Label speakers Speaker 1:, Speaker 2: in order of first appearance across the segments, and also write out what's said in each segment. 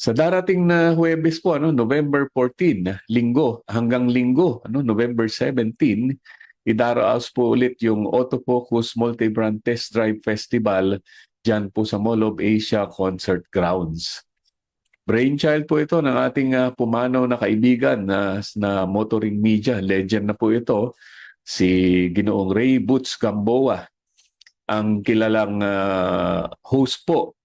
Speaker 1: Sa darating na Huwebes po, ano, November 14, linggo, hanggang linggo, ano, November 17, idaraos po ulit yung Autofocus Multi-Brand Test Drive Festival dyan po sa Mall of Asia Concert Grounds. Brainchild po ito ng ating ah, pumanaw na kaibigan na, na motoring media. Legend na po ito, si Ginoong Ray Boots Gamboa. Ang kilalang ah, host po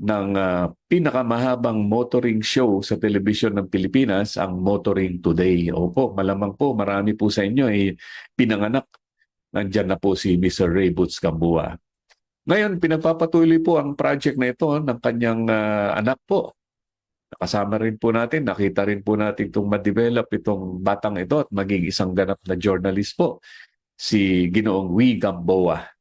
Speaker 1: ng ah, pinakamahabang motoring show sa telebisyon ng Pilipinas, ang Motoring Today. Opo, malamang po, marami po sa inyo ay pinanganak. Nandyan na po si Mr. Ray Boots Gamboa. Ngayon, pinagpapatuloy po ang project na ito ng kanyang ah, anak po. Nakasama rin po natin, nakita rin po natin itong ma-develop itong batang ito at maging isang ganap na journalist po, si Ginoong Wee Gamboa.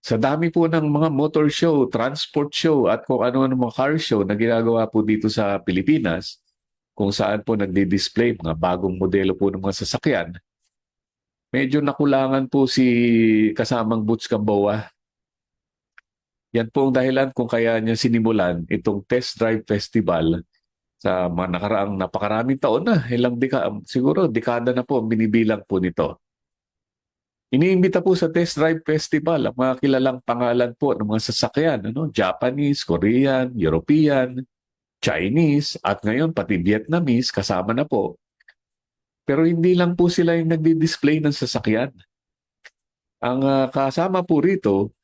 Speaker 1: Sa dami po ng mga motor show, transport show at kung ano-ano mga car show na ginagawa po dito sa Pilipinas, kung saan po nagdi-display mga bagong modelo po ng mga sasakyan, medyo nakulangan po si kasamang Boots Gamboa. Yan po ang dahilan kung kaya niya sinimulan itong test drive festival sa mga nakaraang napakaraming taon na, ilang deka, siguro dekada na po ang binibilang po nito. Iniimbita po sa Test Drive Festival ang mga kilalang pangalan po ng mga sasakyan, ano? Japanese, Korean, European, Chinese, at ngayon pati Vietnamese kasama na po. Pero hindi lang po sila yung nagdi-display ng sasakyan. Ang ah, kasama po rito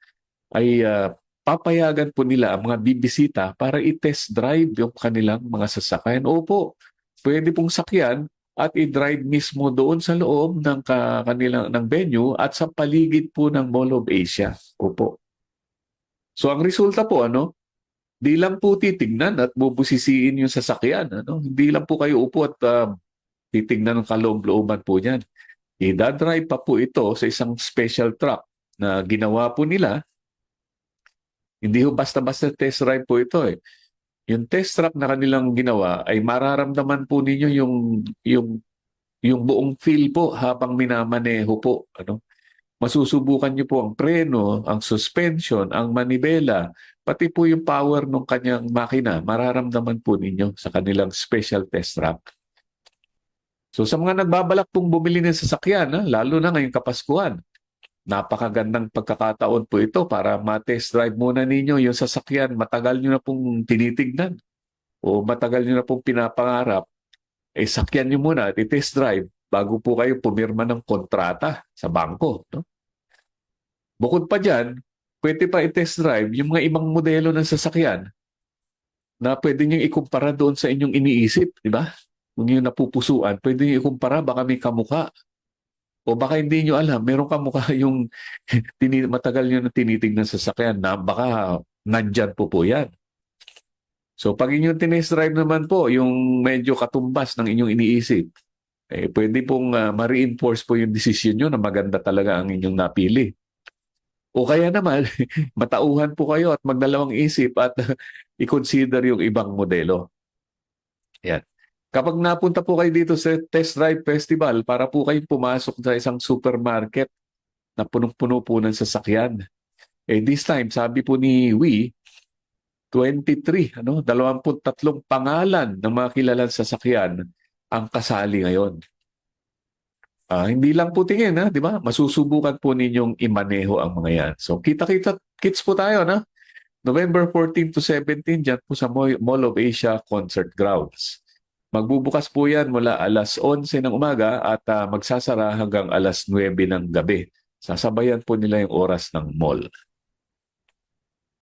Speaker 1: ay ah, papayagan po nila ang mga bibisita para i-test drive yung kanilang mga sasakyan. Opo, pwede pong sakyan at i-drive mismo doon sa loob ng ka, kanilang ng venue at sa paligid po ng Mall of Asia. Opo. So ang resulta po ano, di lang po titignan at bubusisiin yung sasakyan. Ano? Hindi lang po kayo upo at ah, titignan ng kaloob-looban po niyan. I-drive pa po ito sa isang special truck na ginawa po nila hindi ho basta-basta test drive po ito eh. Yung test track na kanilang ginawa ay mararamdaman po ninyo yung yung yung buong feel po habang minamaneho po, ano? Masusubukan niyo po ang preno, ang suspension, ang manibela, pati po yung power ng kanyang makina, mararamdaman po ninyo sa kanilang special test track. So sa mga nagbabalak pong bumili ng sasakyan, ha, lalo na ngayong Kapaskuhan, napakagandang pagkakataon po ito para ma-test drive muna ninyo yung sasakyan matagal nyo na pong tinitignan o matagal nyo na pong pinapangarap, eh sakyan nyo muna at i-test drive bago po kayo pumirma ng kontrata sa bangko. No? Bukod pa dyan, pwede pa i-test drive yung mga ibang modelo ng sasakyan na pwede nyo ikumpara doon sa inyong iniisip, di ba? Kung yung napupusuan, pwede nyo ikumpara, baka may kamukha. O baka hindi nyo alam, meron ka mukha yung matagal nyo na tinitignan sa sasakyan na baka nandyan po po yan. So pag inyong tinest drive naman po, yung medyo katumbas ng inyong iniisip, eh, pwede pong ah, ma-reinforce po yung decision nyo na maganda talaga ang inyong napili. O kaya naman, matauhan po kayo at magdalawang isip at i-consider yung ibang modelo. Yan. Kapag napunta po kayo dito sa Test Drive Festival, para po kayong pumasok sa isang supermarket na punong-puno po ng sasakyan. Eh this time, sabi po ni Wee, 23, ano, 23 pangalan ng mga kilalang sasakyan ang kasali ngayon. Ah, hindi lang po tingin, ha, di ba? Masusubukan po ninyong imaneho ang mga yan. So, kita-kita, kits po tayo, na? November 14 to 17, dyan po sa Mall of Asia Concert Grounds. Magbubukas po yan mula alas 11 ng umaga at ah, magsasara hanggang alas 9 ng gabi. Sasabayan po nila yung oras ng mall.